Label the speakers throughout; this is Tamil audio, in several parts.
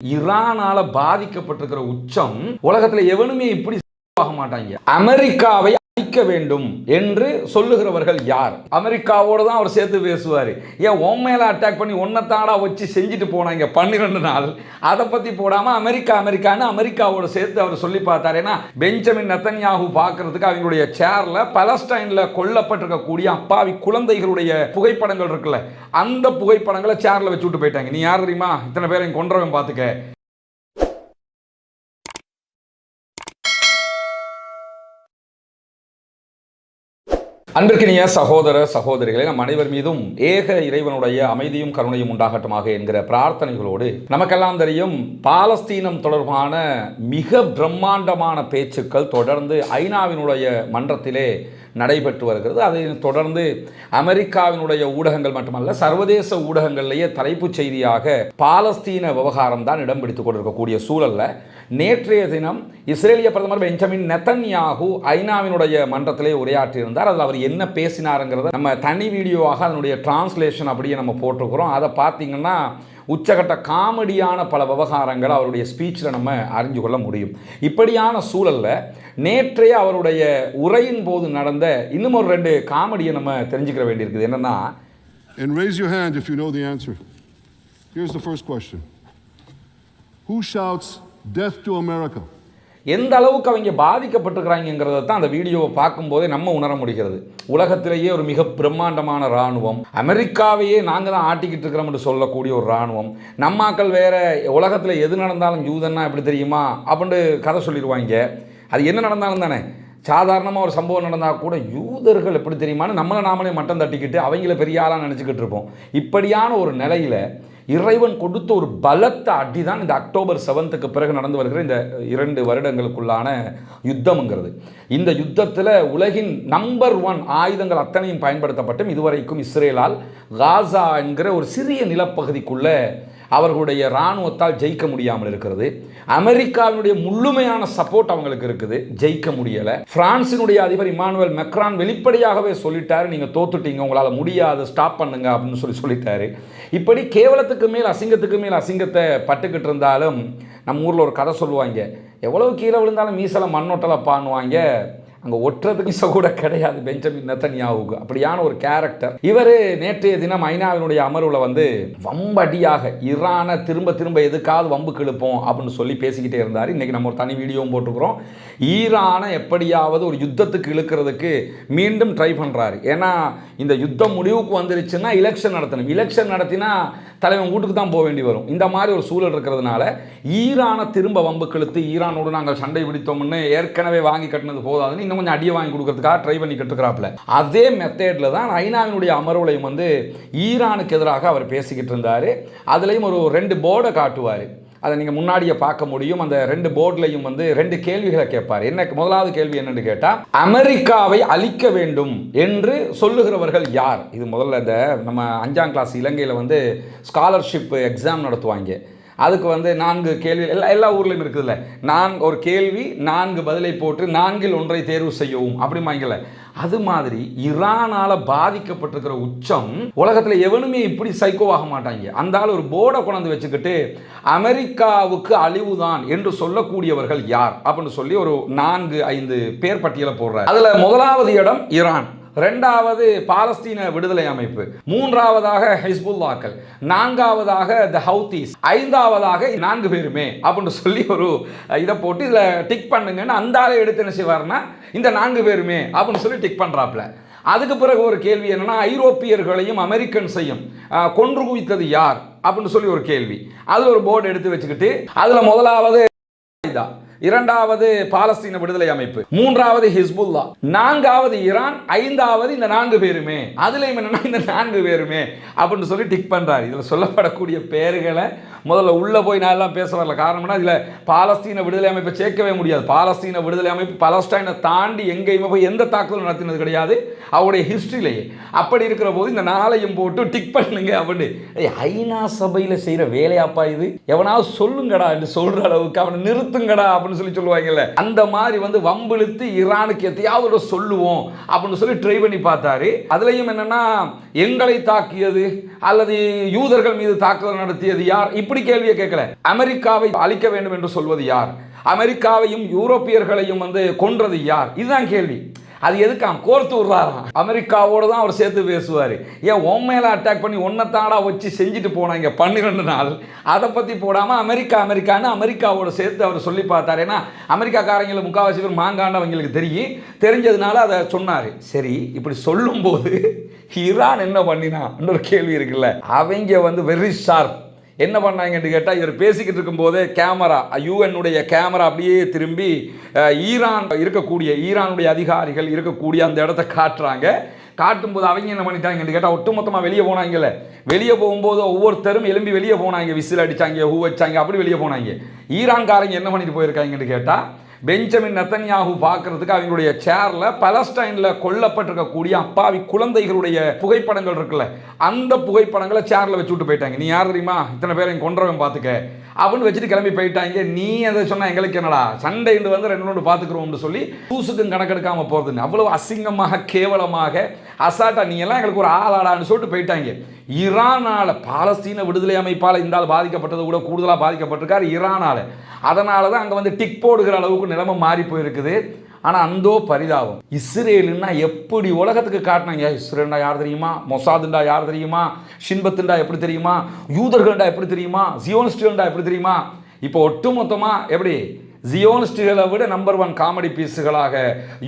Speaker 1: ஈரானால பாதிக்கப்பட்டிருக்கிற உச்சம் உலகத்துல எவனுமே இப்படி ஆக மாட்டாங்க. அமெரிக்காவை அழிக்க வேண்டும் என்று சொல்லுகிறவர்கள் யார்? அமெரிக்காவோடு தான் அவர் சேர்த்து பேசுவார். ஏன் உன் மேலே அட்டாக் பண்ணி ஒன்னத்தாடா வச்சு செஞ்சுட்டு போனாங்க பன்னிரெண்டு நாள். அதை பற்றி போடாமல் அமெரிக்கா அமெரிக்கான்னு அமெரிக்காவோடு சேர்த்து அவர் சொல்லி பார்த்தார். ஏன்னா பெஞ்சமின் நத்தன்யாகு பார்க்கறதுக்கு அவங்களுடைய சேரில் பலஸ்டைனில் கொல்லப்பட்டிருக்கக்கூடிய அப்பாவி குழந்தைகளுடைய புகைப்படங்கள் இருக்குல்ல அந்த புகைப்படங்களை சேரில் வச்சு விட்டு போயிட்டாங்க. நீ யார் தெரியுமா? இத்தனை பேரையும் கொன்றவன் பார்த்துக்க அன்பிற்கினிய சகோதர சகோதரிகளே நம் அனைவர் மீதும் ஏக இறைவனுடைய அமைதியும் கருணையும் உண்டாகட்டுமாக என்கிற பிரார்த்தனைகளோடு நமக்கெல்லாம் தெரியும் பாலஸ்தீனம் தொடர்பான மிக பிரம்மாண்டமான பேச்சுக்கள் தொடர்ந்து ஐநாவினுடைய மன்றத்திலே நடைபெற்று வருகிறது. அதை தொடர்ந்து அமெரிக்காவினுடைய ஊடகங்கள் மட்டுமல்ல சர்வதேச ஊடகங்களிலேயே தலைப்புச் செய்தியாக பாலஸ்தீன விவகாரம் தான் இடம் பிடித்துக் கொண்டிருக்கக்கூடிய சூழல்ல நேற்றைய தினம் இஸ்ரேலிய பிரதமர் பெஞ்சமின் நெத்தன்யாகு ஐநாவினுடைய மன்றத்திலே உரையாற்றியிருந்தார். அதில் அவர் என்ன பேசினாருங்கிறத நம்ம தனி வீடியோவாக அதனுடைய டிரான்ஸ்லேஷன் அப்படியே நம்ம போட்டிருக்கிறோம். அதை பார்த்தீங்கன்னா உச்சகட்ட காமெடியான பல விவகாரங்களை அவருடைய ஸ்பீச்சில் நம்ம அறிஞ்சு கொள்ள முடியும். இப்படியான சூழலில் நேற்றைய அவருடைய உரையின் போது நடந்த இன்னும் ஒரு ரெண்டு காமெடியை நம்ம தெரிஞ்சுக்கிற வேண்டியிருக்குது. என்னென்னா
Speaker 2: And raise your hand if you know the answer. Here's the first question. Who shouts, Death to America
Speaker 1: எந்த அளவுக்கு அவங்க பாதிக்கப்பட்டிருக்கிறாங்கிறத தான் அந்த வீடியோவை பார்க்கும்போதே நம்ம உணர முடிகிறது. உலகத்திலேயே ஒரு மிக பிரம்மாண்டமான இராணுவம். அமெரிக்காவையே நாங்கள் தான் ஆட்டிக்கிட்டு இருக்கிறோம்னு சொல்லக்கூடிய ஒரு இராணுவம். நம்மாக்கள் வேறு உலகத்தில் எது நடந்தாலும் யூதன்னா எப்படி தெரியுமா? அப்படின்ட்டு கதை சொல்லிடுவாங்க. அது என்ன நடந்தாலும் தானே? சாதாரணமாக ஒரு சம்பவம் நடந்தால் கூட யூதர்கள் எப்படி தெரியுமான்னு நம்மளை நாமளே மட்டம் தட்டிக்கிட்டு அவங்கள பெரிய ஆளாக நினச்சிக்கிட்டு இருப்போம். இப்படியான ஒரு நிலையில் இறைவன் கொடுத்த ஒரு பலத்த அடி தான் இந்த அக்டோபர் செவன்த்துக்கு பிறகு நடந்து வருகிற இந்த இரண்டு வருடங்களுக்குள்ளான யுத்தம்ங்கிறது. இந்த யுத்தத்தில் உலகின் நம்பர் ஒன் ஆயுதங்கள் அத்தனையும் பயன்படுத்தப்பட்டும். இதுவரைக்கும் இஸ்ரேலால் காசா என்கிற ஒரு சிறிய நிலப்பகுதிக்குள்ளே அவர்களுடைய இராணுவத்தால் ஜெயிக்க முடியாமல் இருக்கிறது. அமெரிக்காவினுடைய முழுமையான சப்போர்ட் அவங்களுக்கு இருக்குது. ஜெயிக்க முடியலை. பிரான்சினுடைய அதிபர் இமானுவல் மெக்ரான் வெளிப்படையாகவே சொல்லிட்டாரு. நீங்கள் தோத்துட்டீங்க உங்களால் முடியாது ஸ்டாப் பண்ணுங்க அப்படின்னு சொல்லி சொல்லிட்டாரு. இப்படி கேவலத்துக்கு மேல் அசிங்கத்துக்கு மேல் அசிங்கத்தை பட்டுக்கிட்டு இருந்தாலும் நம்ம ஊரில் ஒரு கதை சொல்லுவாங்க. எவ்வளவு கீழே விழுந்தாலும் மீசலை மண்ணோட்டலை பாண்ணுவாங்க அங்கே ஒட்டுறதுக்கு கூட கிடையாது பெஞ்சமின் நெத்தன்யாவுக்கு அப்படியான ஒரு கேரக்டர் இவர் நேற்றைய தினம் ஐநாவினுடைய அமர்வில் வந்து வம்படியாக ஈரானை திரும்ப திரும்ப எதுக்காவது வம்புக்கு இழுப்போம் அப்படின்னு சொல்லி பேசிக்கிட்டே இருந்தார். இன்றைக்கி நம்ம ஒரு தனி வீடியோவும் போட்டுக்கிறோம் ஈரானை எப்படியாவது ஒரு யுத்தத்துக்கு இழுக்கிறதுக்கு மீண்டும் ட்ரை பண்ணுறாரு ஏன்னா இந்த யுத்தம் முடிவுக்கு வந்துருச்சுன்னா எலெக்ஷன் நடத்தணும். எலெக்ஷன் நடத்தினா தலைவன் வீட்டுக்கு தான் போக வேண்டி வரும். இந்த மாதிரி ஒரு சூழல் இருக்கிறதுனால ஈரானை திரும்ப வம்புக்கு கழுத்து ஈரானோடு நாங்கள் சண்டை பிடித்தோம்னு ஏற்கனவே வாங்கி கட்டினது போதாதுன்னு இன்னும் கொஞ்சம் அடியை வாங்கி கொடுக்கறதுக்காக ட்ரை பண்ணி கட்டுக்கிறாப்புல அதே மெத்தேடில் தான் ஐநாவினுடைய அமர்வுலையும் வந்து ஈரானுக்கு எதிராக அவர் பேசிக்கிட்டு இருந்தார். அதுலேயும் ஒரு ரெண்டு போர்டை காட்டுவார். அதை நீங்கள் முன்னாடியே பார்க்க முடியும். அந்த ரெண்டு போர்ட்லையும் வந்து ரெண்டு கேள்விகளை கேட்பார். என்ன முதலாவது கேள்வி என்னன்னு கேட்டால் அமெரிக்காவை அழிக்க வேண்டும் என்று சொல்லுகிறவர்கள் யார்? இது முதல்ல இந்த நம்ம அஞ்சாம் கிளாஸ் இலங்கையில் வந்து ஸ்காலர்ஷிப் எக்ஸாம் நடத்துவாங்க. அதுக்கு வந்து நான்கு கேள்வி எல்லா எல்லா ஊர்லேயும் இருக்குதுல்ல. நான் ஒரு கேள்வி நான்கு பதிலை போட்டு நான்கில் ஒன்றை தேர்வு செய்யவும். அப்படிமாங்கல்ல அது மாதிரி ஈரானால பாதிக்கப்பட்டிருக்கிற உச்சம் உலகத்தில் எவனுமே இப்படி சைக்கோவாக மாட்டாங்க. அந்த ஆள் ஒரு போர்டை கொண்டாந்து வச்சுக்கிட்டு அமெரிக்காவுக்கு அழிவுதான் என்று சொல்லக்கூடியவர்கள் யார்? அப்படின்னு சொல்லி ஒரு நான்கு ஐந்து பேர் பட்டியலை போடுறார். அதில் முதலாவது இடம் ஈரான் ரெண்டாவது பாலஸ்தீன விடுதலை அமைப்பு. மூன்றாவதாக ஹிஸ்புல்லாக்கள். நான்காவதாக த ஹவுதீஸ் ஐந்தாவதாக நான்கு பேருமே அப்படின்னு சொல்லி ஒரு இதை போட்டு இதில் டிக் பண்ணுங்கன்னு அந்த ஆளை எடுத்து என்ன செய்வார்னா இந்த நான்கு பேருமே அப்படின்னு சொல்லி டிக் பண்ணுறாப்புல அதுக்கு பிறகு ஒரு கேள்வி என்னென்னா ஐரோப்பியர்களையும் அமெரிக்கன்ஸையும் கொன்று குவித்தது யார் அப்படின்னு சொல்லி ஒரு கேள்வி. அதில் ஒரு போர்டு எடுத்து வச்சுக்கிட்டு அதில் முதலாவது இதா. இரண்டாவது பாலஸ்தீன விடுதலை அமைப்பு. மூன்றாவது ஹிஸ்புல்லா. நான்காவது ஈரான் ஐந்தாவது இந்த நான்கு பேருமே. அதுலயும் என்னன்னா இந்த நான்கு பேருமே. அப்படின்னு சொல்லி டிக் பண்றாரு. இதுல சொல்லப்படக்கூடிய பேர்களை முதல்ல உள்ளே போய் நான் எல்லாம் பேச வரல. காரணம்னா இதில் பாலஸ்தீன விடுதலை அமைப்பை சேர்க்கவே முடியாது. பாலஸ்தீன விடுதலை அமைப்பு பலஸ்டைனை தாண்டி எங்கேயுமே போய் எந்த தாக்குதலும் நடத்தினது கிடையாது. அவருடைய ஹிஸ்ட்ரியிலேயே. அப்படி இருக்கிற போது இந்த நாளையும் போட்டு டிக் பண்ணுங்க அப்படின்னு. ஐநா சபையில் செய்கிற வேலையாப்பா இது? எவனாவது சொல்லுங்கடா என்று சொல்கிற அளவுக்கு அவனை நிறுத்துங்கடா அப்படின்னு சொல்லி சொல்லுவாங்கல்ல. அந்த மாதிரி வந்து வம்பிழுத்து ஈரானுக்கு எத்தையாவது சொல்லுவோம் அப்படின்னு சொல்லி ட்ரை பண்ணி பார்த்தாரு. அதுலேயும் என்னன்னா எங்களை தாக்கியது அல்லது யூதர்கள் மீது தாக்குதல் நடத்தியது யார்? இப்படி கேள்வியை கேட்கல. அமெரிக்காவை அழிக்க வேண்டும் என்று சொல்வது யார்? அமெரிக்காவையும் யூரோப்பியர்களையும் வந்து கொன்றது யார்? இதுதான் கேள்வி. அது எதுக்காம்? கோர்த்து விடுறாராம். அமெரிக்காவோட தான் அவர் சேர்த்து பேசுவார். ஏன் உன் மேலே அட்டாக் பண்ணி ஒன்னத்தாடா வச்சு செஞ்சுட்டு போனாங்க பன்னிரெண்டு நாள்? அதை பற்றி போடாமல் அமெரிக்கா அமெரிக்கான்னு அமெரிக்காவோட சேர்த்து அவர் சொல்லி பார்த்தார். ஏன்னா அமெரிக்காக்காரங்களை முக்கால்வாசி பேர் மாங்காண்ட அவங்களுக்கு தெரியும். தெரிஞ்சதுனால அதை சொன்னார். சரி இப்படி சொல்லும்போது ஈரான் என்ன பண்ணினான்? ஒரு கேள்வி இருக்குல்ல. அவங்க வந்து வெரி ஷார்ப் என்ன பண்ணாங்கன்னு கேட்டால் இவர் பேசிக்கிட்டு இருக்கும்போதே கேமரா யூஎன்னுடைய கேமரா அப்படியே திரும்பி ஈரான் இருக்கக்கூடிய ஈரானுடைய அதிகாரிகள் இருக்கக்கூடிய அந்த இடத்த காட்டுறாங்க. காட்டும்போது அவங்க என்ன பண்ணிட்டாங்கன்னு கேட்டால் ஒட்டுமொத்தமாக வெளியே போனாங்கல்ல. வெளியே போகும்போது ஒவ்வொருத்தரும் எலும்பி வெளியே போனாங்க. விசில் அடிச்சாங்க ஹூ வச்சாங்க அப்படி வெளியே போனாங்க. ஈரான்காரங்க என்ன பண்ணிட்டு போயிருக்காங்கன்னு கேட்டால் பெஞ்சமின் நத்தன்யாகு பார்க்கறதுக்கு அவங்களுடைய சேர்ல பலஸ்டைன்ல கொல்லப்பட்டிருக்கக்கூடிய அப்பாவி குழந்தைகளுடைய புகைப்படங்கள் இருக்குல்ல அந்த புகைப்படங்களை சேர்ல வச்சு விட்டு போயிட்டாங்க. நீ யார் தெரியுமா? இத்தனை பேர் இங்க கொன்றவன் பார்த்துக்க அப்படின்னு வச்சுட்டு கிளம்பி போயிட்டாங்க. நீ அதை சொன்னால் எங்களுக்கு என்னடா? சண்டை இண்டு வந்து ரெண்டு ரெண்டு பார்த்துக்குறோம்னு சொல்லி தூசுக்கும் கணக்கெடுக்காமல் போகிறதுன்னு அவ்வளோ அசிங்கமாக கேவலமாக அசாட்டா நீ எல்லாம் எங்களுக்கு ஒரு ஆளாடான்னு சொல்லிட்டு போயிட்டாங்க. ஈரானால் பாலஸ்தீன விடுதலை அமைப்பால் இந்த ஆள் பாதிக்கப்பட்டது கூட கூடுதலாக பாதிக்கப்பட்டிருக்காரு ஈரானால். அதனால தான் அங்கே வந்து டிக் போடுகிற அளவுக்கு நிலைமை மாறி போயிருக்குது. ஆனால் அந்தோ பரிதாபம். இஸ்ரேலுன்னா எப்படி உலகத்துக்கு காட்டினாங்க இஸ்ரேல்டா யார் தெரியுமா? மொசாதுண்டா யார் தெரியுமா? ஷின்பத்துண்டா எப்படி தெரியுமா? யூதர்கள்டா எப்படி தெரியுமா? ஜியோனிஸ்டுகள்டா எப்படி தெரியுமா? இப்போ ஒட்டுமொத்தமாக எப்படி? ஜியோனிஸ்டுகளை விட நம்பர் ஒன் காமெடி பீஸுகளாக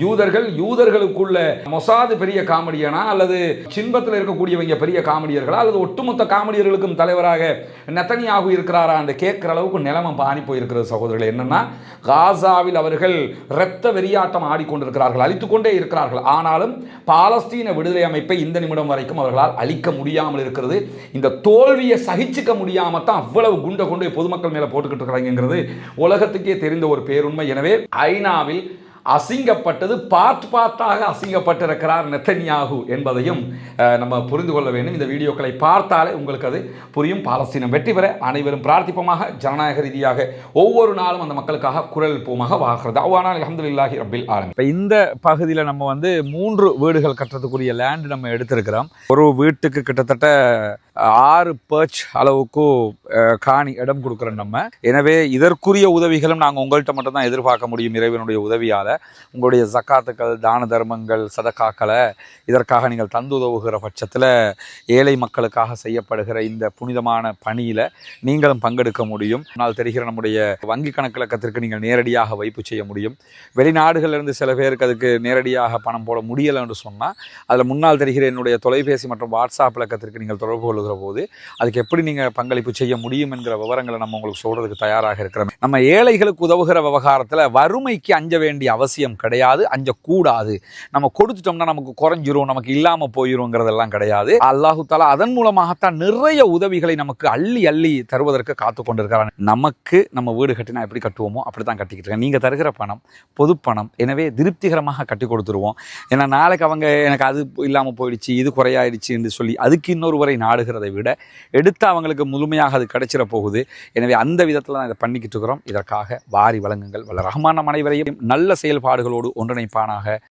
Speaker 1: யூதர்கள் யூதர்களுக்குள்ள மொசாது பெரிய காமெடியனா அல்லது சின்பத்தில் இருக்கக்கூடியவங்க பெரிய காமெடியர்களா அல்லது ஒட்டுமொத்த காமெடியர்களுக்கும் தலைவராக நெத்தனியாகு இருக்கிறாரான்னு கேட்குற அளவுக்கு நிலைமை பாணி போயிருக்கிறது சகோதரர்கள். என்னன்னா காசாவில் அவர்கள் இரத்த வெறியாட்டம் ஆடிக்கொண்டிருக்கிறார்கள் அழித்துக் கொண்டே இருக்கிறார்கள். ஆனாலும் பாலஸ்தீன விடுதலை அமைப்பை இந்த நிமிடம் வரைக்கும் அவர்களால் அழிக்க முடியாமல் இருக்கிறது. இந்த தோல்வியை சகிச்சுக்க முடியாமல் தான் அவ்வளவு குண்டை கொண்டு பொதுமக்கள் மேலே போட்டுக்கிட்டு இருக்கிறாங்கிறது உலகத்துக்கே தெரிந்த ஒரு பேருண்மை. எனவே ஐநாவில் அசிங்கப்பட்டது பார்ட் பார்ட்டாக அசிங்கப்பட்டிருக்கிறார் நெத்தன்யாகு என்பதையும் நம்ம புரிந்து கொள்ள வேண்டும். இந்த வீடியோக்களை பார்த்தாலே உங்களுக்கு அது புரியும். பாலஸ்தீனம் வெற்றி பெற அனைவரும் பிரார்த்திப்போமாக. ஜனநாயக ரீதியாக ஒவ்வொரு நாளும் அந்த மக்களுக்காக குரல் எழுப்புவமாக வாகிறது அவ்வானால் அலமதுல்லாஹி ரபில் ஆலமீன்.
Speaker 3: இப்போ இந்த பகுதியில் நம்ம வந்து மூன்று வீடுகள் கட்டுறதுக்குரிய லேண்ட் நம்ம எடுத்திருக்கிறோம். ஒரு வீட்டுக்கு கிட்டத்தட்ட ஆறு பர்ச் அளவுக்கு காணி இடம் கொடுக்குறோம் நம்ம. எனவே இதற்குரிய உதவிகளும் நாங்கள் உங்கள்கிட்ட மட்டும்தான் எதிர்பார்க்க முடியும் இறைவனுடைய உதவியால். உங்களுடைய ஜக்காத்துக்கள் தான தர்மங்கள் சதக்காக்களை இதற்காக நீங்கள் தந்து உதவுகிற பட்சத்தில் ஏழை மக்களுக்காக செய்யப்படுகிற இந்த புனிதமான பணியில் நீங்களும் பங்கெடுக்க முடியும். ஆனால் தெரிகிற நம்முடைய வங்கி கணக்கிலக்கத்திற்கு நீங்கள் நேரடியாக வைப்பு செய்ய முடியும். வெளிநாடுகளிலிருந்து சில பேருக்கு அதுக்கு நேரடியாக பணம் போட முடியலை என்று சொன்னால் அதில் முன்னால் தெரிகிற என்னுடைய தொலைபேசி மற்றும் வாட்ஸ்அப் இலக்கத்திற்கு நீங்கள் தொடர்பு கொள்கிற போது அதுக்கு எப்படி நீங்கள் பங்களிப்பு செய்ய முடியும் என்கிற விவரங்களை நம்ம உங்களுக்கு சொல்கிறதுக்கு தயாராக இருக்கிறோம். நம்ம ஏழைகளுக்கு உதவுகிற விவகாரத்தில் வறுமைக்கு அஞ்ச வேண்டிய அவசியம் கிடையாது அஞ்சக்கூடாது. நம்ம கொடுத்துட்டோம்னா நமக்கு குறைஞ்சிரும் நமக்கு இல்லாமல் போயிருங்கிறதெல்லாம் கிடையாது. அல்லாஹு தாலா அதன் மூலமாகத்தான் நிறைய உதவிகளை நமக்கு அள்ளி அள்ளி தருவதற்கு காத்து கொண்டிருக்கிறான். நமக்கு நம்ம வீடு கட்டினா எப்படி கட்டுவோமோ அப்படி தான் கட்டிக்கிட்டு இருக்கேன் நீங்கள் தருகிற பணம் பொது பணம் எனவே திருப்திகரமாக கட்டி கொடுத்துருவோம். ஏன்னா நாளைக்கு அவங்க எனக்கு அது இல்லாமல் போயிடுச்சு இது குறையாயிடுச்சு என்று சொல்லி அதுக்கு இன்னொரு வரை நாடுகிறதை விட எடுத்து அவங்களுக்கு முழுமையாக அது கிடைச்சிட போகுது. எனவே அந்த விதத்தில் தான் இதை பண்ணிக்கிட்டு இருக்கிறோம். இதற்காக வாரி வழங்குங்கள். வல்ல ரஹ்மான அனைவரையும் நல்ல செயல்பாடுகளோடு ஒன்றிணைப்பானாக.